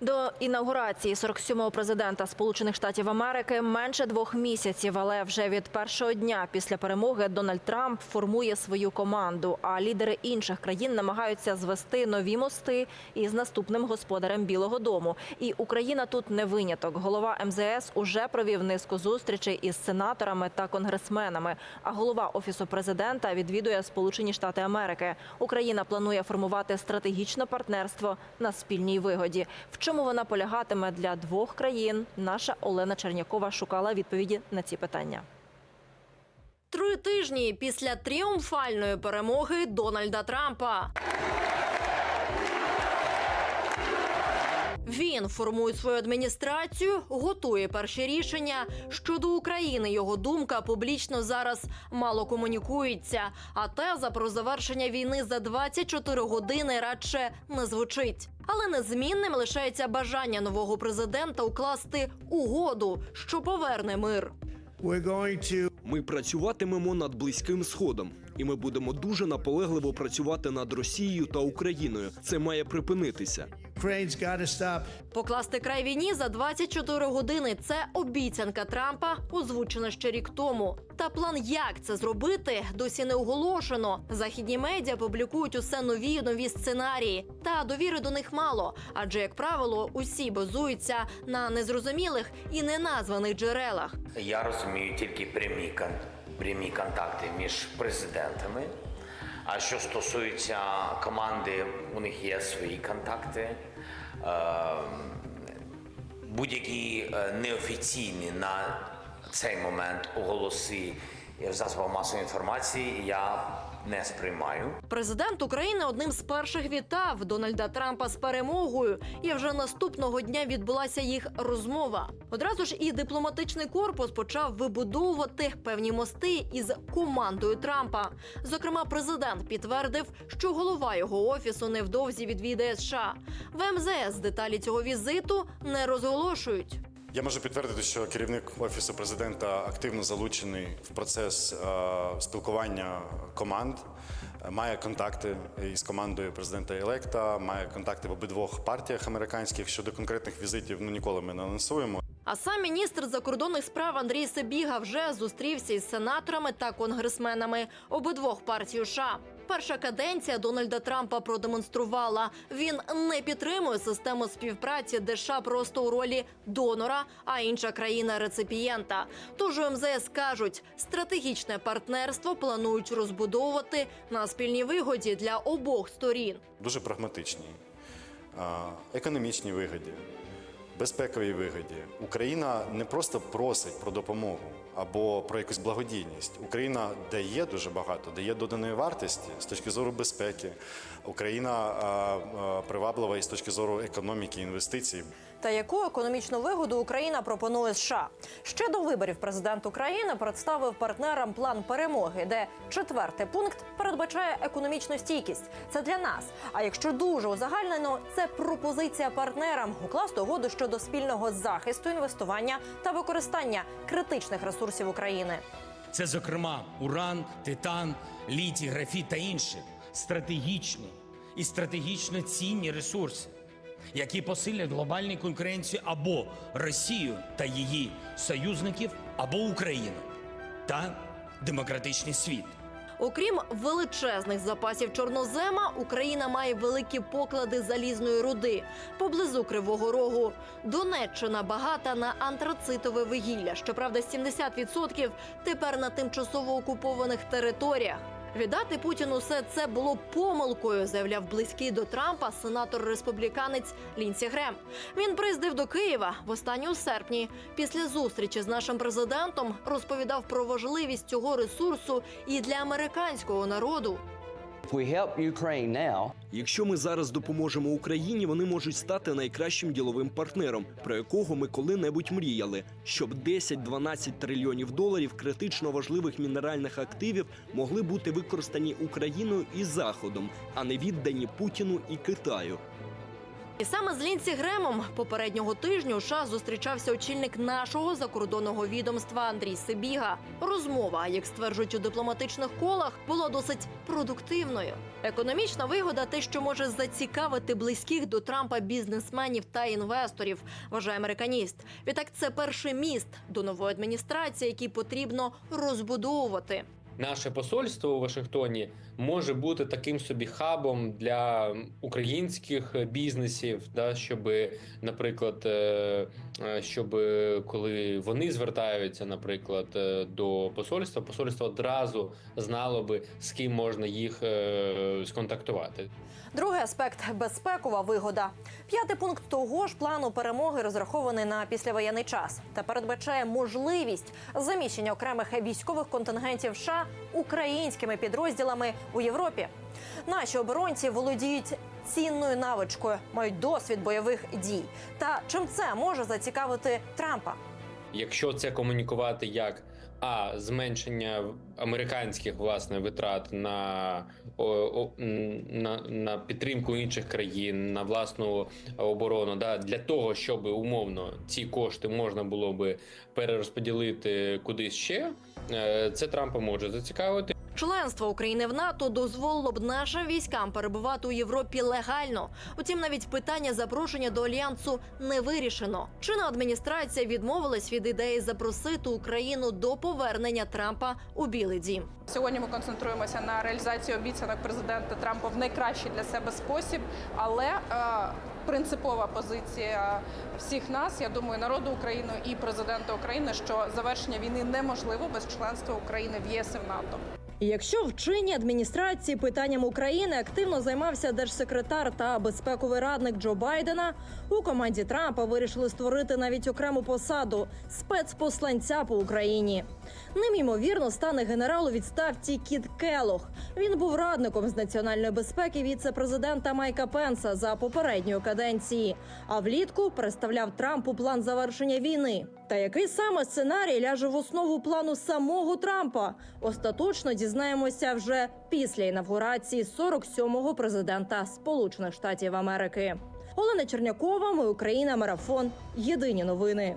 До інаугурації 47-го президента Сполучених Штатів Америки менше двох місяців, але вже від першого дня після перемоги Дональд Трамп формує свою команду. А лідери інших країн намагаються звести нові мости із наступним господарем Білого Дому. І Україна тут не виняток. Голова МЗС уже провів низку зустрічей із сенаторами та конгресменами. А голова офісу президента відвідує Сполучені Штати Америки. Україна планує формувати стратегічне партнерство на спільній вигоді. Чому вона полягатиме для двох країн? Наша Олена Чернякова шукала відповіді на ці питання. Три тижні після тріумфальної перемоги Дональда Трампа. Він формує свою адміністрацію, готує перші рішення. Щодо України його думка публічно зараз мало комунікується. А теза про завершення війни за 24 години радше не звучить. Але незмінним лишається бажання нового президента укласти угоду, що поверне мир. Ми працюватимемо над близьким сходом, і ми будемо дуже наполегливо працювати над Росією та Україною. Це має припинитися. Ukraine's got to stop. Покласти край війні за 24 години це обіцянка Трампа, озвучена ще рік тому. Та план, як це зробити, досі не оголошено. Західні медіа публікують усе нові й нові сценарії. Та довіри до них мало, адже, як правило, усі базуються на незрозумілих і неназваних джерелах. Я розумію тільки прямі, кон- прямі контакти між президентами. А що стосується команди, у них є свої контакти. Е, Будь-які е, неофіційні на цей момент оголоси в засобах масової інформації я не сприймаю. Президент України одним з перших вітав Дональда Трампа з перемогою, і вже наступного дня відбулася їх розмова. Одразу ж і дипломатичний корпус почав вибудовувати певні мости із командою Трампа. Зокрема, президент підтвердив, що голова його офісу невдовзі відвідає США. В МЗС деталі цього візиту не розголошують. Я можу підтвердити, що керівник офісу президента активно залучений в процес е, спілкування команд, е, має контакти із командою президента Електа, має контакти в обидвох партіях американських. Щодо конкретних візитів, ну ніколи ми не анонсуємо. А сам міністр закордонних справ Андрій Сибіга вже зустрівся із сенаторами та конгресменами обидвох партій США. Перша каденція Дональда Трампа продемонструвала, він не підтримує систему співпраці, де США просто у ролі донора, а інша країна реципієнта. Тож у МЗС кажуть, стратегічне партнерство планують розбудовувати на спільній вигоді для обох сторін. Дуже прагматичні, е, економічній вигоді, безпековій вигоді. Україна не просто просить про допомогу або про якусь благодійність. Україна дає дуже багато, дає доданої вартості з точки зору безпеки. Україна приваблива і з точки зору економіки, інвестицій. Та яку економічну вигоду Україна пропонує США? Ще до виборів президент України представив партнерам план перемоги, де четвертий пункт передбачає економічну стійкість. Це для нас. А якщо дуже узагальнено, це пропозиція партнерам укласти угоду щодо спільного захисту, інвестування та використання критичних ресурсів України. Це, зокрема, уран, титан, літій, графіт та інші стратегічні і стратегічно цінні ресурси, які посилять глобальну конкуренцію або Росію та її союзників, або Україну та демократичний світ. Окрім величезних запасів чорнозема, Україна має великі поклади залізної руди поблизу Кривого Рогу. Донеччина багата на антрацитове вугілля. Щоправда, 70% тепер на тимчасово окупованих територіях. Віддати Путіну все це було помилкою, заявляв близький до Трампа сенатор-республіканець Лінсі Грем. Він приїздив до Києва в останню серпні. Після зустрічі з нашим президентом розповідав про важливість цього ресурсу і для американського народу. Якщо ми зараз допоможемо Україні, вони можуть стати найкращим діловим партнером, про якого ми коли-небудь мріяли, щоб 10-12 трильйонів доларів критично важливих мінеральних активів могли бути використані Україною і Заходом, а не віддані Путіну і Китаю. І саме з Лінсі Гремом попереднього тижня у США зустрічався очільник нашого закордонного відомства Андрій Сибіга. Розмова, як стверджують у дипломатичних колах, була досить продуктивною. Економічна вигода те, що може зацікавити близьких до Трампа бізнесменів та інвесторів, вважає американіст. Відтак, це перший міст до нової адміністрації, який потрібно розбудовувати. Наше посольство у Вашингтоні може бути таким собі хабом для українських бізнесів, да, щоб, наприклад, е, е, щоб коли вони звертаються, наприклад, е, до посольства, посольство одразу знало би з ким можна їх е, сконтактувати. Другий аспект безпекова вигода. П'ятий пункт того ж плану перемоги розрахований на післявоєнний час та передбачає можливість заміщення окремих військових контингентів США українськими підрозділами у Європі. Наші оборонці володіють цінною навичкою, мають досвід бойових дій. Та чим це може зацікавити Трампа? Якщо це комунікувати як а зменшення американських власне витрат на, о, на, на підтримку інших країн, на власну оборону, да, для того, щоб умовно ці кошти можна було би перерозподілити кудись ще, це Трампа може зацікавити. Членство України в НАТО дозволило б нашим військам перебувати у Європі легально. Утім, навіть питання запрошення до альянсу не вирішено. Чинна адміністрація відмовилась від ідеї запросити Україну до повернення Трампа у Білий Дім. Сьогодні ми концентруємося на реалізації обіцянок президента Трампа в найкращий для себе спосіб, але е, принципова позиція всіх нас, я думаю, народу України і президента України, що завершення війни неможливо без членства України в ЄС і в НАТО. Якщо в чинній адміністрації питанням України активно займався держсекретар та безпековий радник Джо Байдена, у команді Трампа вирішили створити навіть окрему посаду спецпосланця по Україні. Ним ймовірно стане генерал у відставці Кіт Келох. Він був радником з національної безпеки віце-президента Майка Пенса за попередньої каденції. А влітку представляв Трампу план завершення війни. Та який саме сценарій ляже в основу плану самого Трампа? Остаточно дізнаємося вже після інавгурації 47-го президента Сполучених Штатів Америки. Олена Чернякова, ми Україна, марафон. Єдині новини.